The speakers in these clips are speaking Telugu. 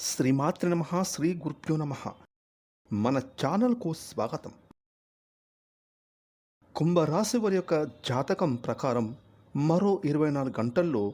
శ్రీమాత్రి నమ శ్రీ గురుభ్యో నమ. మన ఛానల్కు స్వాగతం. కుంభరాశి వారి యొక్క జాతకం ప్రకారం మరో ఇరవై నాలుగు గంటల్లో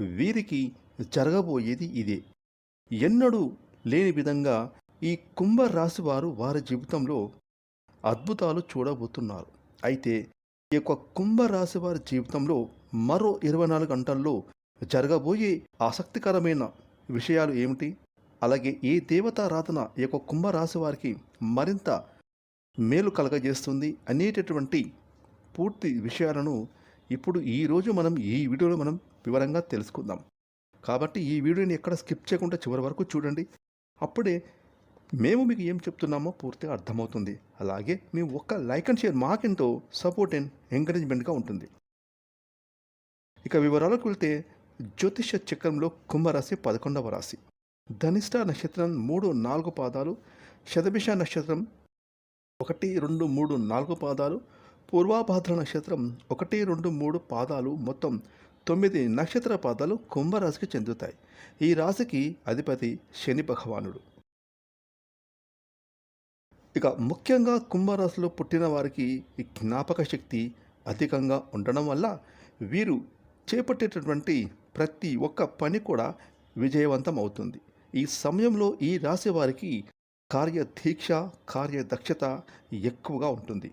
వీరికి జరగబోయేది ఇదే. ఎన్నడూ లేని విధంగా ఈ కుంభరాశి వారు వారి జీవితంలో అద్భుతాలు చూడబోతున్నారు. అయితే ఈ యొక్క కుంభరాశి వారి జీవితంలో మరో ఇరవై నాలుగు గంటల్లో జరగబోయే ఆసక్తికరమైన విషయాలు ఏమిటి? అలాగే ఈ దేవతారాధన ఈ యొక్క కుంభరాశి వారికి మరింత మేలు కలగజేస్తుంది అనేటటువంటి పూర్తి విషయాలను ఇప్పుడు ఈరోజు మనం ఈ వీడియోలో మనం వివరంగా తెలుసుకుందాం. కాబట్టి ఈ వీడియోని ఎక్కడ స్కిప్ చేయకుండా చివరి వరకు చూడండి. అప్పుడే మేము మీకు ఏం చెప్తున్నామో పూర్తిగా అర్థమవుతుంది. అలాగే మీ ఒక్క లైక్ అండ్ షేర్ మాకెంతో సపోర్ట్ అండ్ ఎంకరేజ్మెంట్గా ఉంటుంది. ఇక వివరాలకు వెళ్తే జ్యోతిష చక్రంలో కుంభరాశి పదకొండవ రాశి. ధనిష్ట నక్షత్రం మూడు నాలుగు పాదాలు శతభిష నక్షత్రం ఒకటి రెండు మూడు నాలుగు పాదాలు పూర్వాభాద్ర నక్షత్రం ఒకటి రెండు మూడు పాదాలు మొత్తం తొమ్మిది నక్షత్ర పాదాలు కుంభరాశికి చెందుతాయి. ఈ రాశికి అధిపతి శని భగవానుడు. ఇక ముఖ్యంగా కుంభరాశిలో పుట్టిన వారికి ఈ జ్ఞాపక శక్తి అధికంగా ఉండడం వల్ల వీరు చేపట్టేటటువంటి ప్రతి ఒక్క పని కూడా విజయవంతం అవుతుంది. ఈ సమయంలో ఈ రాశి వారికి కార్యదీక్ష కార్యదక్షత ఎక్కువగా ఉంటుంది.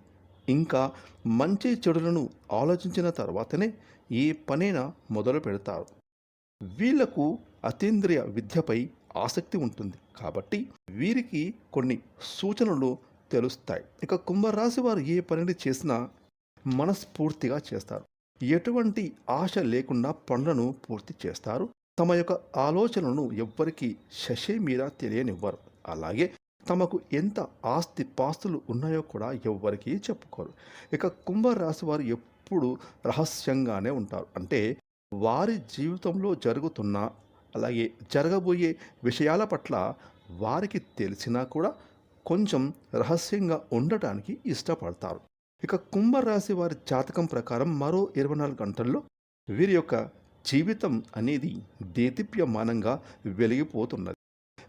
ఇంకా మంచి చెడులను ఆలోచించిన తర్వాతనే ఏ పనైనా మొదలు పెడతారు. వీళ్ళకు అతీంద్రియ విద్యపై ఆసక్తి ఉంటుంది కాబట్టి వీరికి కొన్ని సూచనలు తెలుస్తాయి. ఇక కుంభరాశి వారు ఏ పనిని చేసినా మనస్ఫూర్తిగా చేస్తారు. ఎటువంటి ఆశ లేకుండా పనులను పూర్తి చేస్తారు. తమ యొక్క ఆలోచనలను ఎవ్వరికీ శశే మీరా తెలియనివ్వరు. అలాగే తమకు ఎంత ఆస్తి పాస్తులు ఉన్నాయో కూడా ఎవ్వరికీ చెప్పుకోరు. ఇక కుంభరాశి వారు ఎప్పుడు రహస్యంగానే ఉంటారు. అంటే వారి జీవితంలో జరుగుతున్న అలాగే జరగబోయే విషయాల పట్ల వారికి తెలిసినా కూడా కొంచెం రహస్యంగా ఉండటానికి ఇష్టపడతారు. ఇక కుంభరాశి వారి జాతకం ప్రకారం మరో ఇరవై నాలుగు గంటల్లో వీరి యొక్క జీవితం అనేది దేదీప్యమానంగా వెలిగిపోతున్నది.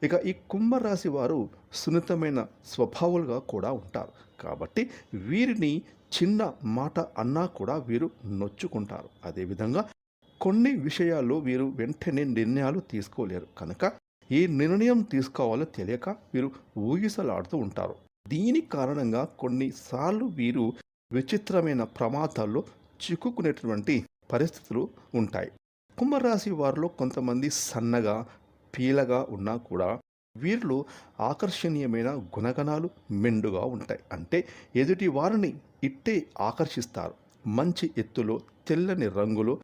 ఇక ఈ కుంభరాశి వారు సున్నితమైన స్వభావాలుగా కూడా ఉంటారు. కాబట్టి వీరిని చిన్న మాట అన్నా కూడా వీరు నొచ్చుకుంటారు. అదేవిధంగా కొన్ని విషయాల్లో వీరు వెంటనే నిర్ణయాలు తీసుకోలేరు. కనుక ఏ నిర్ణయం తీసుకోవాలో తెలియక వీరు ఊగిసలాడుతూ ఉంటారు. దీని కారణంగా కొన్నిసార్లు వీరు విచిత్రమైన ప్రమాదాల్లో చిక్కుకునేటువంటి పరిస్థితులు ఉంటాయి. కుంభరాశి వారిలో కొంతమంది సన్నగా పీలగా ఉన్నా కూడా వీరిలో ఆకర్షణీయమైన గుణగణాలు మెండుగా ఉంటాయి. అంటే ఎదుటి వారిని ఇట్టే ఆకర్షిస్తారు. మంచి ఎత్తులో తెల్లని రంగులో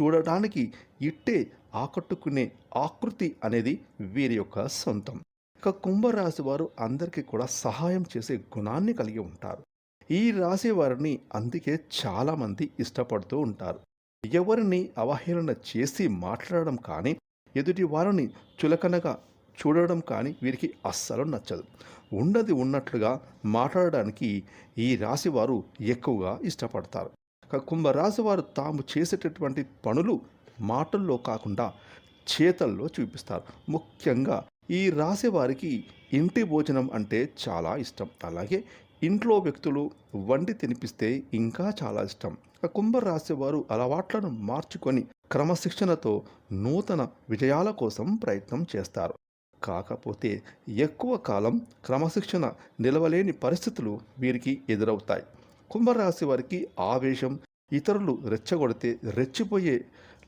చూడటానికి ఇట్టే ఆకట్టుకునే ఆకృతి అనేది వీరి యొక్క సొంతం. ఇక కుంభరాశి వారు అందరికీ కూడా సహాయం చేసే గుణాన్ని కలిగి ఉంటారు. ఈ రాశి వారిని అందుకే చాలామంది ఇష్టపడుతూ ఉంటారు. ఎవరిని అవహేళన చేసి మాట్లాడడం కానీ ఎదుటి వారిని చులకనగా చూడడం కానీ వీరికి అస్సలు నచ్చదు. ఉన్నది ఉన్నట్లుగా మాట్లాడడానికి ఈ రాశి వారు ఎక్కువగా ఇష్టపడతారు. ఇక కుంభరాశి వారు తాము చేసేటటువంటి పనులు మాటల్లో కాకుండా చేతల్లో చూపిస్తారు. ముఖ్యంగా ఈ రాశి వారికి ఇంటి భోజనం అంటే చాలా ఇష్టం. అలాగే ఇంట్లో వ్యక్తులు వండి తినిపిస్తే ఇంకా చాలా ఇష్టం. ఇక కుంభరాశి వారు అలవాట్లను మార్చుకొని క్రమశిక్షణతో నూతన విజయాల కోసం ప్రయత్నం చేస్తారు. కాకపోతే ఎక్కువ కాలం క్రమశిక్షణ నిలవలేని పరిస్థితులు వీరికి ఎదురవుతాయి. కుంభరాశి వారికి ఆవేశం ఇతరులు రెచ్చగొడితే రెచ్చిపోయే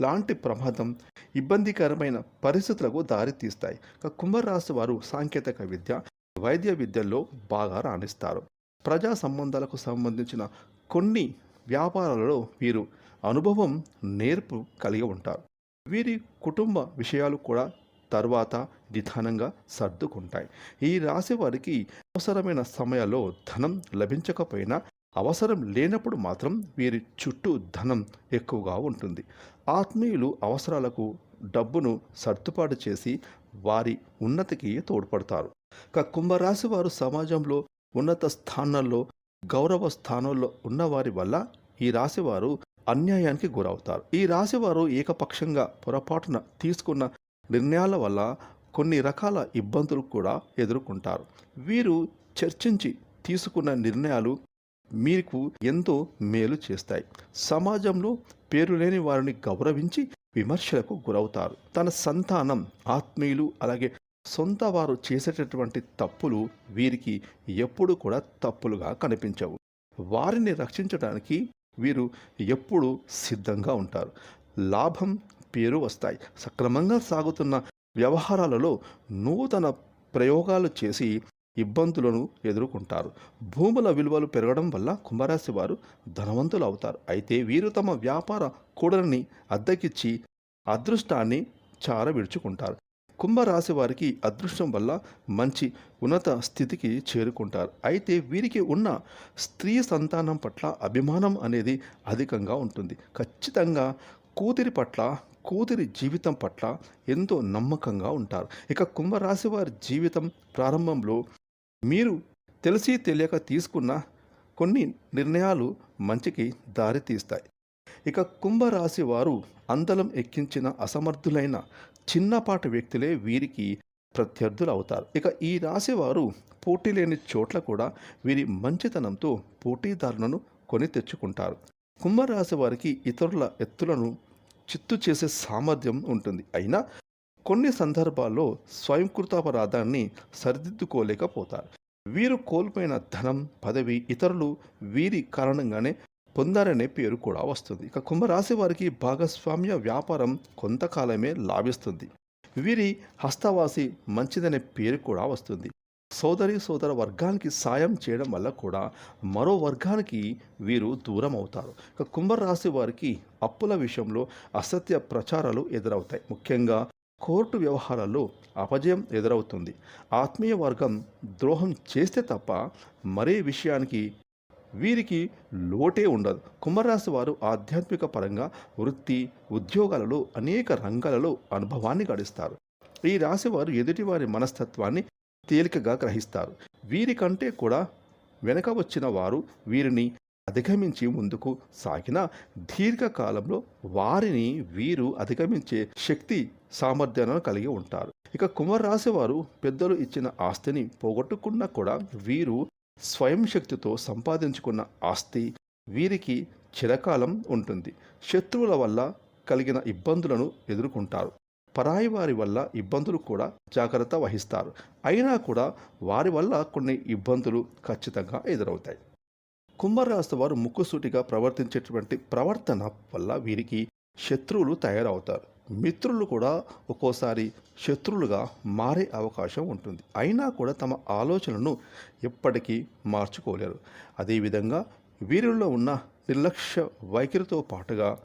లాంటి ప్రమాదం ఇబ్బందికరమైన పరిస్థితులకు దారితీస్తాయి కుంభరాశి వారు సాంకేతిక విద్య వైద్య విద్యల్లో బాగా రాణిస్తారు. ప్రజా సంబంధాలకు సంబంధించిన కొన్ని వ్యాపారాలలో వీరు అనుభవం నేర్పు కలిగి ఉంటారు. వీరి కుటుంబ విషయాలు కూడా తర్వాత నిదానంగా సర్దుకుంటాయి. ఈ రాశి వారికి అవసరమైన సమయాల్లో ధనం లభించకపోయినా అవసరం లేనప్పుడు మాత్రం వీరి చుట్టూ ధనం ఎక్కువగా ఉంటుంది. ఆత్మీయులు అవసరాలకు డబ్బును సర్దుబాటు చేసి వారి ఉన్నతికి తోడ్పడతారు. కుంభరాశి వారు సమాజంలో ఉన్నత స్థానాల్లో గౌరవ స్థానంలో ఉన్నవారి వల్ల ఈ రాశివారు అన్యాయానికి గురవుతారు. ఈ రాశివారు ఏకపక్షంగా పొరపాటున తీసుకున్న నిర్ణయాల వల్ల కొన్ని రకాల ఇబ్బందులు కూడా ఎదుర్కొంటారు. వీరు చర్చించి తీసుకున్న నిర్ణయాలు మీకు ఎంతో మేలు చేస్తాయి. సమాజంలో పేరు లేని వారిని గౌరవించి విమర్శలకు గురవుతారు. తన సంతానం ఆత్మీయులు అలాగే సొంత వారు చేసేటటువంటి తప్పులు వీరికి ఎప్పుడు కూడా తప్పులుగా కనిపించవు. వారిని రక్షించడానికి వీరు ఎప్పుడూ సిద్ధంగా ఉంటారు. లాభం పేరు వస్తాయి. సక్రమంగా సాగుతున్న వ్యవహారాలలో నూతన ప్రయోగాలు చేసి ఇబ్బందులను ఎదుర్కొంటారు. భూముల విలువలు పెరగడం వల్ల కుంభరాశి వారు ధనవంతులు అవుతారు. అయితే వీరు తమ వ్యాపార కూడలిని అద్దెకిచ్చి అదృష్టాన్ని చార విడుచుకుంటారు కుంభరాశి వారికి అదృష్టం వల్ల మంచి ఉన్నత స్థితికి చేరుకుంటారు. అయితే వీరికి ఉన్న స్త్రీ సంతానం పట్ల అభిమానం అనేది అధికంగా ఉంటుంది. ఖచ్చితంగా కూతురి పట్ల కూతురి జీవితం పట్ల ఎంతో నమ్మకంగా ఉంటారు. ఇక కుంభరాశి వారి జీవితం ప్రారంభంలో మీరు తెలిసి తెలియక తీసుకున్న కొన్ని నిర్ణయాలు మంచికి దారితీస్తాయి. ఇక కుంభరాశి వారు అందలం ఎక్కించిన అసమర్థులైన చిన్నపాటి వ్యక్తులే వీరికి ప్రత్యర్థులు అవుతారు ఇక ఈ రాశివారు పోటీ లేని చోట్ల కూడా వీరి మంచితనంతో పోటీదారులను కొని తెచ్చుకుంటారు. కుంభరాశి వారికి ఇతరుల ఎత్తులను చిత్తు చేసే సామర్థ్యం ఉంటుంది. అయినా కొన్ని సందర్భాల్లో స్వయంకృతాపరాధాన్ని సరిదిద్దుకోలేకపోతారు. వీరు కోల్పోయిన ధనం పదవి ఇతరులు వీరి కారణంగానే పొందారనే పేరు కూడా వస్తుంది. ఇక కుంభరాశి వారికి భాగస్వామ్య వ్యాపారం కొంతకాలమే లాభిస్తుంది. వీరి హస్తవాసి మంచిదనే పేరు కూడా వస్తుంది. సోదరి సోదర వర్గానికి సాయం చేయడం వల్ల కూడా మరో వర్గానికి వీరు దూరం అవుతారు ఇక కుంభరాశి వారికి అప్పుల విషయంలో అసత్య ప్రచారాలు ఎదురవుతాయి. ముఖ్యంగా కోర్టు వ్యవహారాల్లో అపజయం ఎదురవుతుంది. ఆత్మీయ వర్గం ద్రోహం చేస్తే తప్ప మరే విషయానికి వీరికి లోటే ఉండదు. కుంభరాశి వారు ఆధ్యాత్మిక పరంగా వృత్తి ఉద్యోగాలలో అనేక రంగాలలో అనుభవాన్ని గడిస్తారు. ఈ రాశి వారు ఎదుటివారి మనస్తత్వాన్ని తేలికగా గ్రహిస్తారు. వీరికంటే కూడా వెనక వచ్చిన వారు వీరిని అధిగమించి ముందుకు సాగిన దీర్ఘకాలంలో వారిని వీరు అధిగమించే శక్తి సామర్థ్యాలను కలిగి ఉంటారు. ఇక కుంభరాశి వారు పెద్దలు ఇచ్చిన ఆస్తిని పోగొట్టుకున్నా కూడా వీరు స్వయం శక్తితో సంపాదించుకున్న ఆస్తి వీరికి చిరకాలం ఉంటుంది. శత్రువుల వల్ల కలిగిన ఇబ్బందులను ఎదుర్కొంటారు. పరాయి వారి వల్ల ఇబ్బందులు కూడా జాగ్రత్త వహిస్తారు. అయినా కూడా వారి వల్ల కొన్ని ఇబ్బందులు ఖచ్చితంగా ఎదురవుతాయి. కుంభరాశి వారు ముక్కుసూటిగా ప్రవర్తించేటువంటి ప్రవర్తన వల్ల వీరికి శత్రువులు తయారవుతారు. మిత్రులు కూడా ఒక్కోసారి శత్రువులుగా మారే అవకాశం ఉంటుంది. అయినా కూడా తమ ఆలోచనను ఎప్పటికీ మార్చుకోలేరు. అదేవిధంగా వీరిలో ఉన్న నిర్లక్ష్య వైఖరితో పాటుగా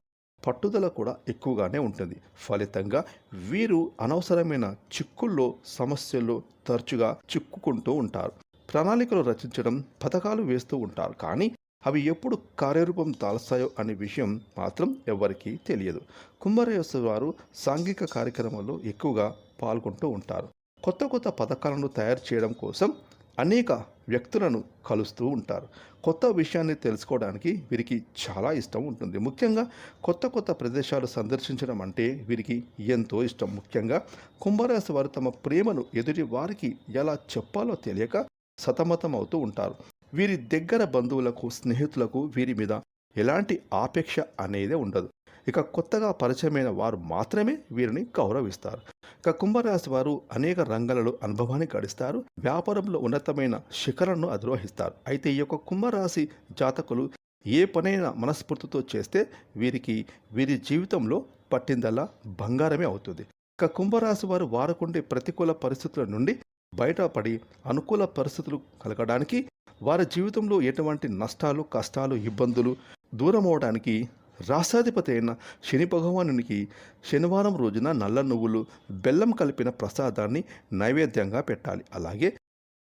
పట్టుదల కూడా ఎక్కువగానే ఉంటుంది. ఫలితంగా వీరు అనవసరమైన చిక్కుల్లో సమస్యల్లో తరచుగా చిక్కుకుంటూ ఉంటారు. ప్రణాళికలు రచించడం పథకాలు వేస్తూ ఉంటారు. కానీ అవి ఎప్పుడు కార్యరూపం దాల్స్తాయో అనే విషయం మాత్రం ఎవరికీ తెలియదు. కుంభరాశి వారు సాంఘిక కార్యక్రమాల్లో ఎక్కువగా పాల్గొంటూ ఉంటారు. కొత్త కొత్త పథకాలను తయారు చేయడం కోసం అనేక వ్యక్తులను కలుస్తూ ఉంటారు. కొత్త విషయాన్ని తెలుసుకోవడానికి వీరికి చాలా ఇష్టం ఉంటుంది. ముఖ్యంగా కొత్త కొత్త ప్రదేశాలు సందర్శించడం అంటే వీరికి ఎంతో ఇష్టం. ముఖ్యంగా కుంభరాశి వారు తమ ప్రేమను ఎదుటి వారికి ఎలా చెప్పాలో తెలియక సతమతం అవుతూ ఉంటారు. వీరి దగ్గర బంధువులకు స్నేహితులకు వీరి మీద ఎలాంటి ఆపేక్ష అనేదే ఉండదు. ఇక కొత్తగా పరిచయమైన వారు మాత్రమే వీరిని గౌరవిస్తారు. ఇక కుంభరాశి వారు అనేక రంగాలలో అనుభవాన్ని గడిస్తారు. వ్యాపారంలో ఉన్నతమైన శిఖరాలను అధిరోహిస్తారు. అయితే ఈ యొక్క కుంభరాశి జాతకులు ఏ పనైనా మనస్ఫూర్తితో చేస్తే వీరికి వీరి జీవితంలో పట్టిందల్లా బంగారమే అవుతుంది. ఇక కుంభరాశి వారు వారకుండే ప్రతికూల పరిస్థితుల నుండి బయటపడి అనుకూల పరిస్థితులు కలగడానికి వారి జీవితంలో ఎటువంటి నష్టాలు కష్టాలు ఇబ్బందులు దూరం అవడానికి రాష్ట్రాధిపతి అయిన శని భగవానునికి శనివారం రోజున నల్ల నువ్వులు బెల్లం కలిపిన ప్రసాదాన్ని నైవేద్యంగా పెట్టాలి. అలాగే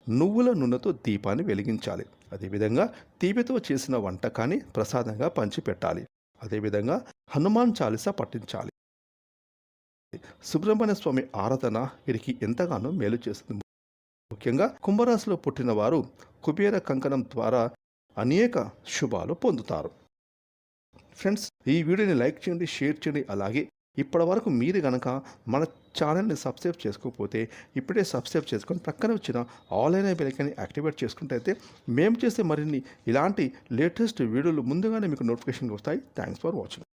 నువ్వుల నూనెతో దీపాన్ని వెలిగించాలి. అదేవిధంగా తీపితో చేసిన వంటకాన్ని ప్రసాదంగా పంచిపెట్టాలి. అదేవిధంగా హనుమాన్ చాలీస పఠించాలి. సుబ్రహ్మణ్య స్వామి ఆరాధన వీరికి ఎంతగానో మేలు చేస్తుంది ముఖ్యంగా కుంభరాశిలో పుట్టిన వారు కుబేర కంకణం ద్వారా అనేక శుభాలు పొందుతారు. ఫ్రెండ్స్ ఈ వీడియోని లైక్ చేయండి షేర్ చేయండి. అలాగే ఇప్పటి వరకు మీరు గనక మన ఛానల్ని సబ్స్క్రైబ్ చేసుకోకపోతే ఇప్పుడే సబ్స్క్రైబ్ చేసుకొని ప్రక్కన వచ్చిన ఆన్లైన్ బెల్కని యాక్టివేట్ చేసుకుంటే అయితే మేము చేసే మరిన్ని ఇలాంటి లేటెస్ట్ వీడియోలు ముందుగానే మీకు నోటిఫికేషన్ వస్తాయి. Thanks for watching.